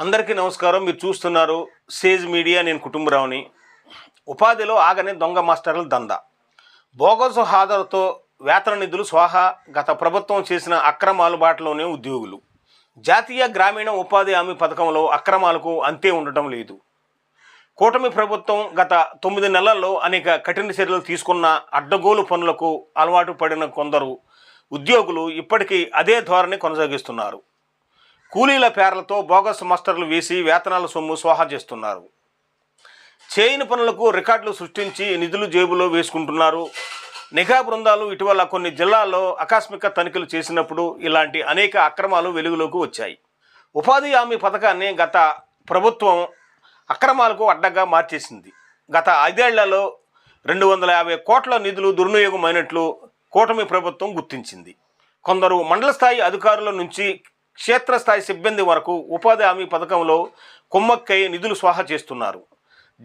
అందరికీ నమస్కారం. మీరు చూస్తున్నారు సేజ్ మీడియా. నేను కుటుంబరావుని. ఉపాధిలో ఆగని దొంగ మాస్టర్ల దందా. బోగసు హాజరుతో వేతన నిధులు స్వాహా గత ప్రభుత్వం చేసిన అక్రమాలు బాటలోనే ఉద్యోగులు. జాతీయ గ్రామీణ ఉపాధి హామీ పథకంలో అక్రమాలకు అంతే ఉండటం లేదు. కూటమి ప్రభుత్వం గత తొమ్మిది నెలల్లో అనేక కఠిన చర్యలు తీసుకున్న అడ్డగోలు పనులకు అలవాటు పడిన కొందరు ఉద్యోగులు ఇప్పటికీ అదే ధోరణి కొనసాగిస్తున్నారు. కూలీల పేర్లతో బోగస్ మాస్టర్లు వేసి వేతనాల సొమ్ము స్వాహా చేస్తున్నారు. చేయని పనులకు రికార్డులు సృష్టించి నిధులు జేబులో వేసుకుంటున్నారు. నిఘా బృందాలు ఇటీవల కొన్ని జిల్లాల్లో ఆకస్మిక తనిఖీలు చేసినప్పుడు ఇలాంటి అనేక అక్రమాలు వెలుగులోకి వచ్చాయి. ఉపాధి హామీ పథకాన్ని గత ప్రభుత్వం అక్రమాలకు అడ్డగా మార్చేసింది. గత ఐదేళ్ళలో రెండు వందల యాభై కోట్ల నిధులు దుర్వినియోగమైనట్లు కూటమి ప్రభుత్వం గుర్తించింది. కొందరు మండల స్థాయి అధికారుల నుంచి క్షేత్రస్థాయి సిబ్బంది వరకు ఉపాధి హామీ పథకంలో కుమ్మక్కై నిధులు స్వాహ చేస్తున్నారు.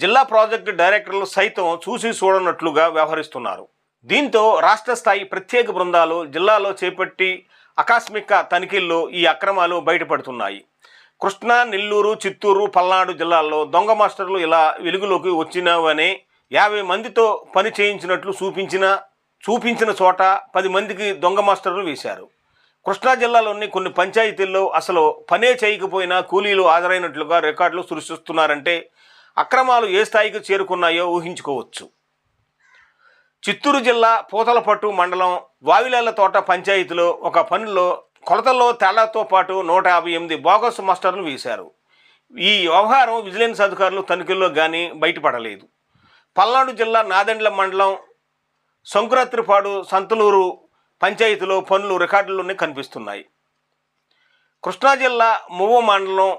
జిల్లా ప్రాజెక్టు డైరెక్టర్లు సైతం చూసి చూడనట్లుగా వ్యవహరిస్తున్నారు. దీంతో రాష్ట్ర స్థాయి ప్రత్యేక బృందాలు జిల్లాలో చేపట్టి ఆకస్మిక తనిఖీల్లో ఈ అక్రమాలు బయటపడుతున్నాయి. కృష్ణా నెల్లూరు చిత్తూరు పల్నాడు జిల్లాల్లో దొంగ మాస్టర్లు ఇలా వెలుగులోకి వచ్చినవనే యాభై మందితో పని చేయించినట్లు చూపించిన చూపించిన చోట పది మందికి దొంగ మాస్టర్లు వేశారు. కృష్ణా జిల్లాలోని కొన్ని పంచాయతీల్లో అసలు పనే చేయకపోయినా కూలీలు హాజరైనట్లుగా రికార్డులు సృష్టిస్తున్నారంటే అక్రమాలు ఏ స్థాయికి చేరుకున్నాయో ఊహించుకోవచ్చు. చిత్తూరు జిల్లా పూతలపట్టు మండలం వావిలాల తోట పంచాయతీలో ఒక పనిలో కొలతల్లో తేడాతో పాటు నూట యాభై ఎనిమిది బోగస్ మాస్టర్లు వేశారు. ఈ వ్యవహారం విజిలెన్స్ అధికారులు తనిఖీల్లో కానీ బయటపడలేదు. పల్నాడు జిల్లా నాదెండ్ల మండలం సంకురాత్రిపాడు సంతలూరు పంచాయతీలో పనులు రికార్డుల్లోనే కనిపిస్తున్నాయి. కృష్ణా జిల్లా మువ్వ మండలం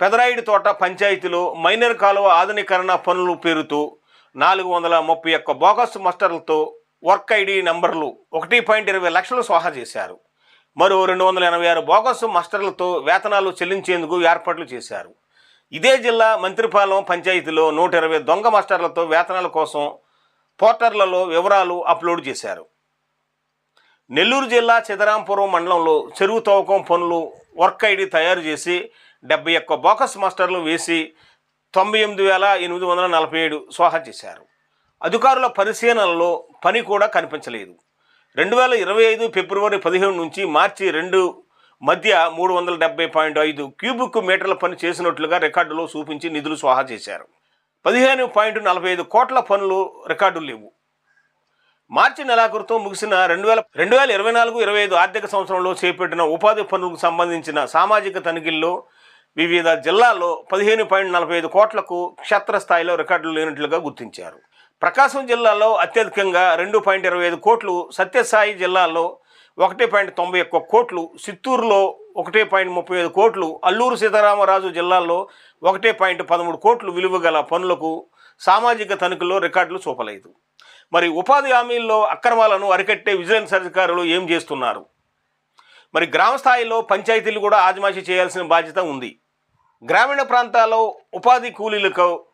పెదరాయిడి తోట పంచాయతీలో మైనర్ కాలువ ఆధునీకరణ పనులు పేరుతో నాలుగు వందల ముప్పై ఒక్క బోగస్ మాస్టర్లతో వర్క్ ఐడి నంబర్లు ఒకటి పాయింట్ ఇరవై లక్షలు స్వాహా చేశారు. మరో రెండు వందల ఎనభై ఆరు బోగస్ మాస్టర్లతో వేతనాలు చెల్లించేందుకు ఏర్పాట్లు చేశారు. ఇదే జిల్లా మంత్రిపాలెం పంచాయతీలో నూట ఇరవై దొంగ మాస్టర్లతో వేతనాల కోసం పోర్టర్లలో వివరాలు అప్లోడ్ చేశారు. నెల్లూరు జిల్లా చిదరాంపురం మండలంలో చెరువు తవ్వకం పనులు వర్క్ ఐడి తయారు చేసి డెబ్బై ఒక్క బోకస్ మాస్టర్లు వేసి తొంభై ఎనిమిది వేల ఎనిమిది వందల నలభై ఏడు స్వాహా చేశారు. అధికారుల పరిశీలనలో పని కూడా కనిపించలేదు. రెండు వేల ఇరవై ఐదు ఫిబ్రవరి పదిహేను నుంచి మార్చి రెండు మధ్య మూడు వందల డెబ్బై పాయింట్ ఐదు క్యూబిక్ మీటర్ల పని చేసినట్లుగా రికార్డులో చూపించి నిధులు స్వాహా చేశారు. పదిహేను పాయింట్ నలభై ఐదు కోట్ల పనులు రికార్డులు లేవు. మార్చి నెలాఖరుతో ముగిసిన రెండు వేల రెండు వేల ఇరవై నాలుగు ఇరవై ఐదు ఆర్థిక సంవత్సరంలో చేపట్టిన ఉపాధి పనులకు సంబంధించిన సామాజిక తనిఖీల్లో వివిధ జిల్లాల్లో పదిహేను పాయింట్ నలభై ఐదు కోట్లకు క్షేత్రస్థాయిలో రికార్డులు లేనట్లుగా గుర్తించారు. ప్రకాశం జిల్లాలో అత్యధికంగా రెండు పాయింట్ ఇరవై ఐదు కోట్లు సత్యసాయి జిల్లాలో ఒకటి పాయింట్ తొంభై ఒక్క కోట్లు చిత్తూరులో ఒకటి పాయింట్ ముప్పై ఐదు కోట్లు అల్లూరు సీతారామరాజు జిల్లాలో ఒకటి పాయింట్ పదమూడు కోట్లు విలువ గల పనులకు సామాజిక తనిఖీల్లో రికార్డులు చూపలేదు. మరి ఉపాధి హామీల్లో అక్రమాలను అరికట్టే విజిలెన్స్ అధికారులు ఏం చేస్తున్నారు? మరి గ్రామ స్థాయిలో పంచాయతీలు కూడా ఆజమాషి చేయాల్సిన బాధ్యత ఉంది. గ్రామీణ ప్రాంతాల్లో ఉపాధి కూలీలకు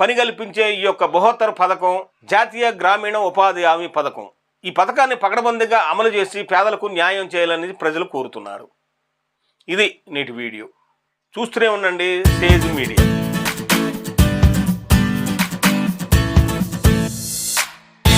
పని కల్పించే ఈ యొక్క బహోత్తర పథకం జాతీయ గ్రామీణ ఉపాధి హామీ పథకం. ఈ పథకాన్ని పకడబందీగా అమలు చేసి పేదలకు న్యాయం చేయాలని ప్రజలు కోరుతున్నారు. ఇది నేటి వీడియో. చూస్తూనే ఉండండి తేజ్ మీడియా.